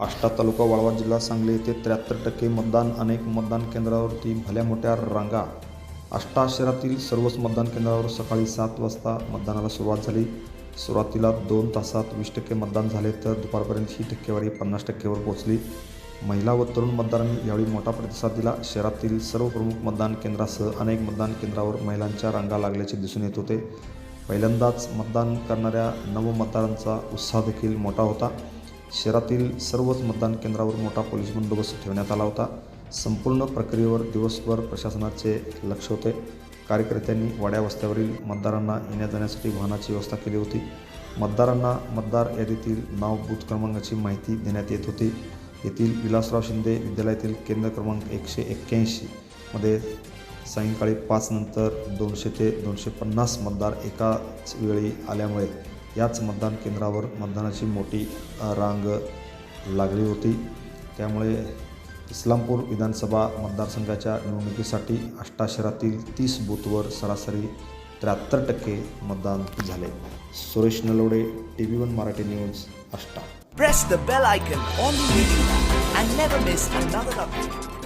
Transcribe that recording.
आष्टा तालुका वाळवा जिल्हा सांगली येथे त्र्याहत्तर टक्के मतदान अनेक मतदान केंद्रावरती भल्या मोठ्या रांगा. आष्टा शहरातील सर्वच मतदान केंद्रावर सकाळी सात वाजता मतदानाला सुरुवात झाली. सुरुवातीला दोन तासात वीस टक्के मतदान झाले तर दुपारपर्यंत ही टक्केवारी पन्नास टक्केवर पोहोचली. महिला व तरुण मतदारांनी यावेळी मोठा प्रतिसाद दिला. शहरातील सर्व प्रमुख मतदान केंद्रासह अनेक मतदान केंद्रावर महिलांच्या रांगा लागल्याचे दिसून येत होते. पहिल्यांदाच मतदान करणाऱ्या नवमतदारांचा उत्साह देखील मोठा होता. शहरातील सर्वच मतदान केंद्रावर मोठा पोलीस बंदोबस्त ठेवण्यात आला होता. संपूर्ण प्रक्रियेवर दिवसभर प्रशासनाचे लक्ष होते. कार्यकर्त्यांनी वाड्या वस्त्यावरील मतदारांना येण्या जाण्यासाठी वाहनाची व्यवस्था केली होती. मतदारांना मतदार यादीतील नाव बूथ क्रमांकाची माहिती देण्यात येत होती. येथील विलासराव शिंदे विद्यालयातील केंद्र क्रमांक एकशे एक्क्याऐंशीमध्ये सायंकाळी पाच नंतर दोनशे ते दोनशे पन्नास मतदार एकाच वेळी आल्यामुळे याच मतदान केंद्रावर मतदानाची मोठी रांग लागली होती. त्यामुळे इस्लामपूर विधानसभा मतदारसंघाच्या निवडणुकीसाठी अष्टाशरातील तीस बूथवर सरासरी त्र्याहत्तर टक्के मतदान झाले. Suresh Nalawade T V one Marathi news Ashta press the bell icon on and never miss another update.